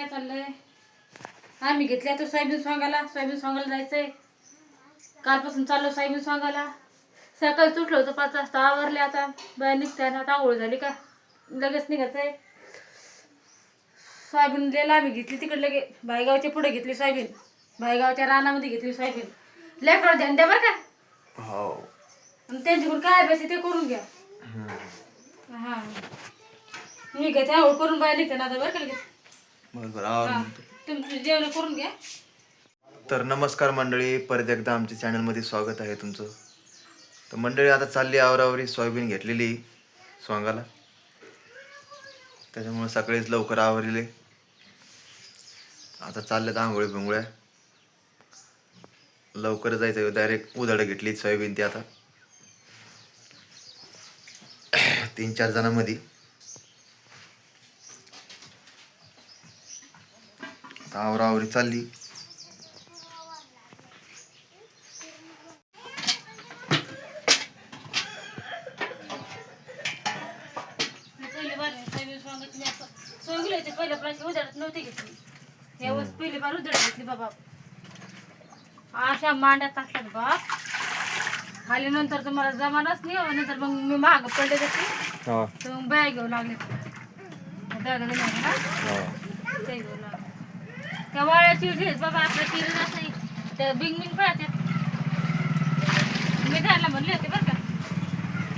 काय चाललंय? आम्ही घेतल्या तर सोयाबीन सोंगायला. सोयाबीन सोंगायला जायचंय. कालपासून चाललो सोयाबीन सोंगायला. सकाळी तुटलं होतं पाच वाजता. आवरले आता. बाया निघते आता. आंघोळ झाली का? लगेच निघायचंय. सोयाबीन लिहिला आम्ही घेतली तिकडे लगे. भाईगावच्या पुढे घेतली सोयाबीन. भाईगावच्या रानामध्ये घेतली सोयाबीन. लेकरावर ध्यान द्या बरं का. हो. आणि त्यांच्याकडून काय आहे ते करून घ्या. हा. मी घेते आंघोळ करून बाहेर निघते ना आता बरं का लगेच. बरोबर आवरून. तुम्ही जेवण करून घ्या. तर नमस्कार मंडळी परत एकदा आमच्या चॅनलमध्ये स्वागत आहे तुमचं. तर मंडळी आता चालली आवरावरी सोयाबीन घेतलेली स्वांगाला. त्याच्यामुळे सकाळीच लवकर आवरलेले. आता चालल्यात आंघोळी भिंगोळ्या लवकर जायचं डायरेक्ट उदाडं घेतली सोयाबीन ती आता. तीन चार जणांमध्ये. आता आवरावरी चालली पहिल्या प्राशी नव्हती घेतली पहिली बार घेतली बाबा. अशा मांड्या टाकल्यात बाप आली नंतर तर मला जमानाच नाही हो. नंतर मग मी महाग पडले हा. तर मग बाया घेऊ लागले. दादा हा. ते घेऊ लागले. त्या वाळ्याची घेत बाबा आपल्या तिला जात नाही. त्या बिंग बिंग पळतात मी त्यांना म्हणले होते बरं का.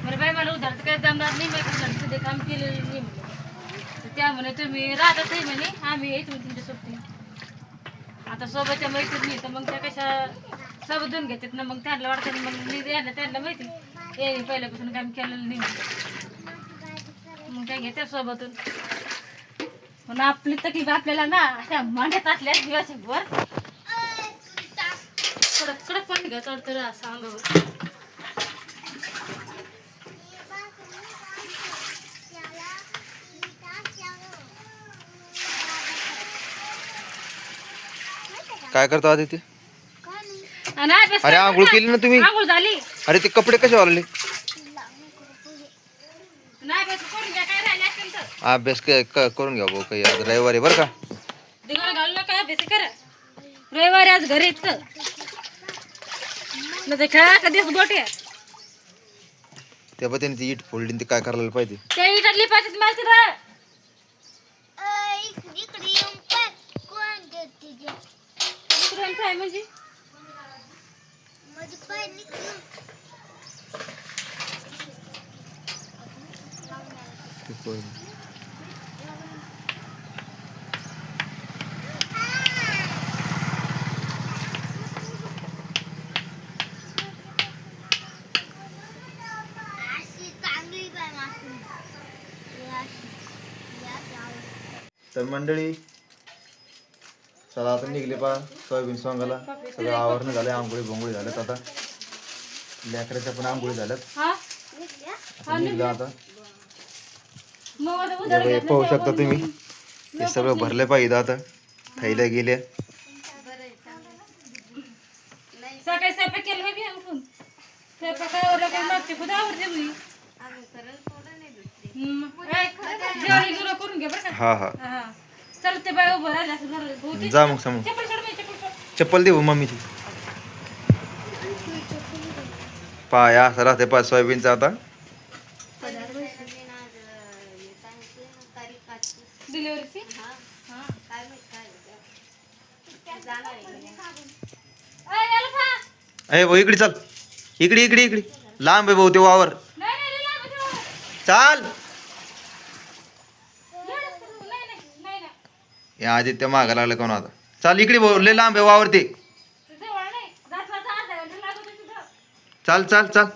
बरं बाई मला उधारचं काय जमणार नाही मी उधारचं ते काम केलेलं नाही म्हणलं तर त्या म्हणे तुम्ही राहतच नाही म्हणे आम्ही येतो तुमच्या सोबती. आता सोबतच्या मैत्रिणी तर मग त्या कशा सोबतून घेतात ना मग त्यांना वाटतं मग मी द्यायला त्यांना माहिती हे पहिल्यापासून काम केलेलं नाही मग काय घेतात सोबतून? पण आपली तकलीफ आपल्याला ना अशा मांड्यात असल्या दिवस वर कडक कडक पाणी घ्या चढतं असं अंगावर काय करतो आधी ते अरे आंघोळ? केली ना तुम्ही? आंघोळ झाली. अरे ते कपडे कसे वाळले नाही अभ्यास क- क- करून घ्या भाऊ काही आज रविवारी बरं का? दिगाड घालू नका अभ्यास करा. रविवारी आज घरी नाही तर खेळा कधीच गोट्या त्या ती इट फोल्डिंग ते काय करायला पाहिजे? त्या इटातली पाहिजे मला तिथं. इकडून काय म्हणजे ते? पोहे. तर मंडळी चला आता निघले पा सोयाबीन सोंगाला सगळं आवरणं झालं आंघोळी भोंगोळी झाल्यात आता. लेकराच्या पण आंघोळी झाल्यात. हा? आता निघलं आता. हे पाहू शकता तुम्ही. हे सगळं भरलं पाहिजे आता. थैल्या गेल्या. सकाळी स्वयंपाक केलं उठून स्वयंपाक आवडते हा हा. जा मग समोर चप्पल सोड बाई, चप्पल सोड. चप्पल दे हो मम्मीची पाय असं राहते पा सोयाबीनचा आता. अरे भाऊ इकडे चल इकडे इकडे इकडे लांब आहे भाऊ ते वावर नाही, नाही, नाही, लांब आहे, चाल. या आदित्य मागा लागला कोण आता? चाल इकडे बोलले लांब आहे वावरते. चाल चाल चाल.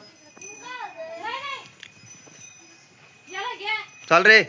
चाल रे.